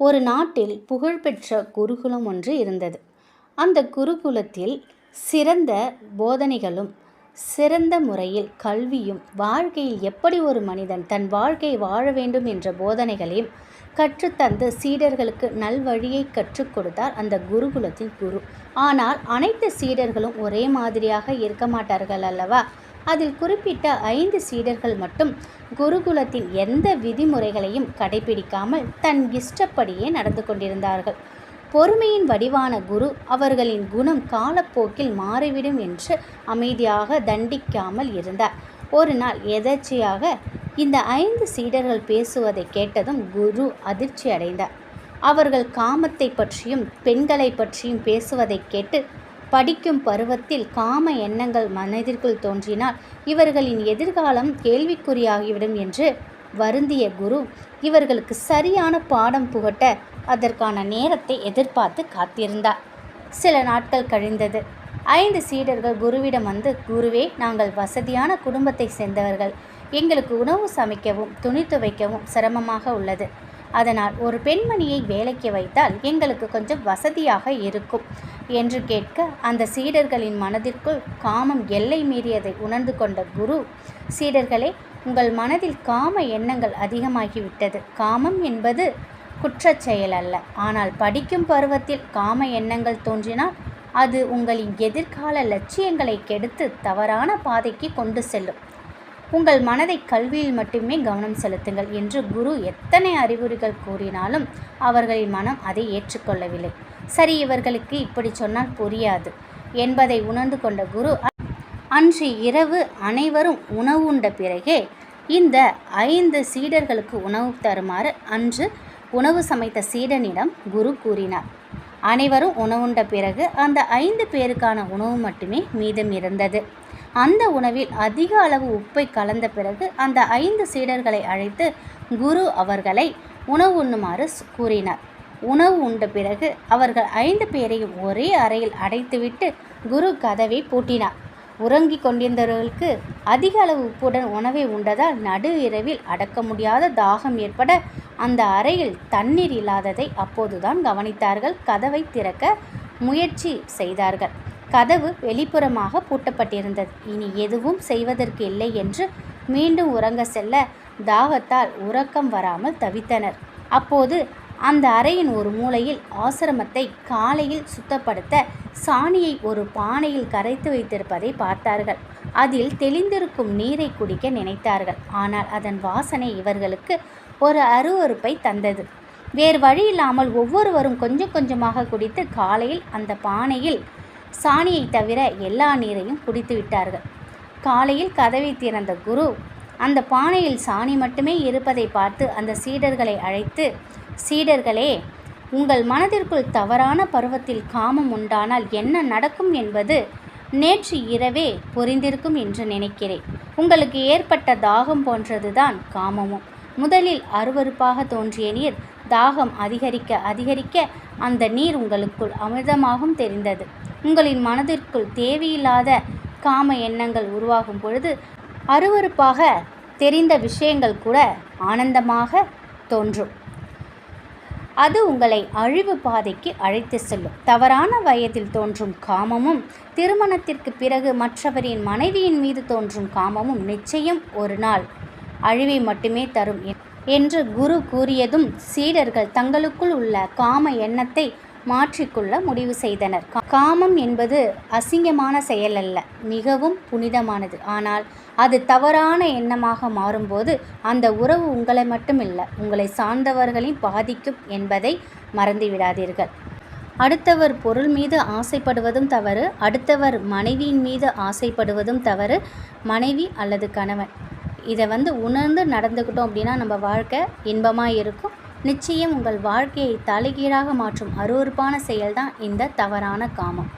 ஒரு நாட்டில் புகழ்பெற்ற குருகுலம் ஒன்று இருந்தது. அந்த குருகுலத்தில் சிறந்த போதனைகளும் சிறந்த முறையில் கல்வியும் வாழ்க்கையில் எப்படி ஒரு மனிதன் தன் வாழ்க்கையை வாழ வேண்டும் என்ற போதனைகளையும் கற்றுத்தந்து சீடர்களுக்கு நல்வழியை கற்றுக் கொடுத்தார் அந்த குருகுலத்தின் குரு. ஆனால் அனைத்து சீடர்களும் ஒரே மாதிரியாக இருக்க மாட்டார்கள் அல்லவா? அதில் குறிப்பிட்ட ஐந்து சீடர்கள் மட்டும் குருகுலத்தின் எந்த விதிமுறைகளையும் கடைபிடிக்காமல் தன் இஷ்டப்படியே நடந்து கொண்டிருந்தார்கள். பொறுமையின் வடிவான குரு அவர்களின் குணம் காலப்போக்கில் மாறிவிடும் என்று அமைதியாக தண்டிக்காமல் இருந்தார். ஒரு நாள் எதர்ச்சியாக இந்த ஐந்து சீடர்கள் பேசுவதை கேட்டதும் குரு அதிர்ச்சி அடைந்தார் அவர்கள் காமத்தை பற்றியும் பெண்களை பற்றியும் பேசுவதை கேட்டு படிக்கும் பருவத்தில் காம எண்ணங்கள் மனதிற்குள் தோன்றினால் இவர்களின் எதிர்காலம் கேள்விக்குறியாகிவிடும் என்று வருந்திய குரு இவர்களுக்கு சரியான பாடம் புகட்ட அதற்கான நேரத்தை எதிர்பார்த்து காத்திருந்தார். சில நாட்கள் கழிந்தது. ஐந்து சீடர்கள் குருவிடம் வந்து குருவே நாங்கள் வசதியான குடும்பத்தை சேர்ந்தவர்கள். எங்களுக்கு உணவு சமைக்கவும் துணி துவைக்கவும் சிரமமாக உள்ளது. அதனால் ஒரு பெண்மணியை வேலைக்கு வைத்தால் எங்களுக்கு கொஞ்சம் வசதியாக இருக்கும் என்று கேட்க அந்த சீடர்களின் மனதிற்குள் காமம் எல்லை மீறியதை உணர்ந்து கொண்ட குரு சீடர்களே உங்கள் மனதில் காம எண்ணங்கள் அதிகமாகிவிட்டது. காமம் என்பது குற்றச் செயல் அல்ல. ஆனால் படிக்கும் பருவத்தில் காம எண்ணங்கள் தோன்றினால் அது உங்களின் எதிர்கால லட்சியங்களை கெடுத்து தவறான பாதைக்கு கொண்டு செல்லும். உங்கள் மனதை கல்வியில் மட்டுமே கவனம் செலுத்துங்கள் என்று குரு எத்தனை அறிகுறிகள் கூறினாலும் அவர்களின் மனம் அதை ஏற்றுக்கொள்ளவில்லை. சரி இவர்களுக்கு இப்படி சொன்னால் புரியாது என்பதை உணர்ந்து கொண்ட குரு அன்று இரவு அனைவரும் உணவு உண்ட பிறகே இந்த ஐந்து சீடர்களுக்கு உணவு தருமாறு அன்று உணவு சமைத்த சீடனிடம் குரு கூறினார். அனைவரும் உணவுண்ட பிறகு அந்த ஐந்து பேருக்கான உணவு மட்டுமே மீதம் இருந்தது. அந்த உணவில் அதிக அளவு உப்பை கலந்த பிறகு அந்த ஐந்து சீடர்களை அழைத்து குரு அவர்களை உணவு உண்ணுமாறு கூறினார். உணவு உண்ட பிறகு அவர்கள் ஐந்து பேரையும் ஒரே அறையில் அடைத்துவிட்டு குரு கதவை பூட்டினார். உறங்கிக் கொண்டிருந்தவர்களுக்கு அதிக அளவு உப்புடன் உணவை உண்டதால் நடு இரவில் அடக்க முடியாத தாகம் ஏற்பட அந்த அறையில் தண்ணீர் இல்லாததை அப்போதுதான் கவனித்தார்கள். கதவை திறக்க முயற்சி செய்தார்கள். கதவு வெளிப்புறமாக பூட்டப்பட்டிருந்தது. இனி எதுவும் செய்வதற்கு இல்லை என்று மீண்டும் உறங்க செல்ல தாகத்தால் உறக்கம் வராமல் தவித்தனர். அப்போது அந்த அறையின் ஒரு மூலையில் ஆசிரமத்தை காலையில் சுத்தப்படுத்த சாணியை ஒரு பானையில் கரைத்து வைத்திருப்பதை பார்த்தார்கள். அதில் தெளிந்திருக்கும் நீரை குடிக்க நினைத்தார்கள். ஆனால் அதன் வாசனை இவர்களுக்கு ஒரு அருவறுப்பை தந்தது. வேறு வழி இல்லாமல் ஒவ்வொருவரும் கொஞ்சம் கொஞ்சமாக குடித்து காலையில் அந்த பானையில் சாணியை தவிர எல்லா நீரையும் குடித்து விட்டார்கள். காலையில் கதவை திறந்த குரு அந்த பானையில் சாணி மட்டுமே இருப்பதை பார்த்து அந்த சீடர்களை அழைத்து சீடர்களே உங்கள் மனதிற்குள் தவறான பருவத்தில் காமம் உண்டானால் என்ன நடக்கும் என்பது நேற்று இரவே புரிந்திருக்கும் என்று நினைக்கிறேன். உங்களுக்கு ஏற்பட்ட தாகம் போன்றதுதான் காமமும். முதலில் அருவறுப்பாக தோன்றிய நீர் தாகம் அதிகரிக்க அதிகரிக்க அந்த நீர் உங்களுக்குள் அமிர்தமாகவும் தெரிந்தது. உங்களின் மனதிற்குள் தேவையில்லாத காம எண்ணங்கள் உருவாகும் பொழுது அருவறுப்பாக தெரிந்த விஷயங்கள் கூட ஆனந்தமாக தோன்றும். அது உங்களை அழிவு பாதைக்கு அழைத்து செல்லும். தவறான வயதில் தோன்றும் காமமும் திருமணத்திற்கு பிறகு மற்றவரின் மனைவியின் மீது தோன்றும் காமமும் நிச்சயம் ஒரு நாள் அழிவை மட்டுமே தரும் என்று குரு கூறியதும் சீடர்கள் தங்களுக்குள் உள்ள காம எண்ணத்தை மாற்றிக்கொள்ள முடிவு செய்தனர். காமம் என்பது அசிங்கமான செயல் அல்ல மிகவும் புனிதமானது. ஆனால் அது தவறான எண்ணமாக மாறும்போது அந்த உறவு உங்களை மட்டுமில்லை உங்களை சார்ந்தவர்களையும் பாதிக்கும் என்பதை மறந்துவிடாதீர்கள். அடுத்தவர் பொருள் மீது ஆசைப்படுவதும் தவறு அடுத்தவர் மனைவியின் மீது ஆசைப்படுவதும் தவறு மனைவி அல்லது கணவன். இதை வந்து உணர்ந்து நடந்துக்கிட்டோம் அப்படின்னா நம்ம வாழ்க்கை இன்பமாக இருக்கும் நிச்சயம் உங்கள் வாழ்க்கையை தலைகீழாக மாற்றும் அருவறுப்பான செயல்தான் இந்த தவறான காமம்.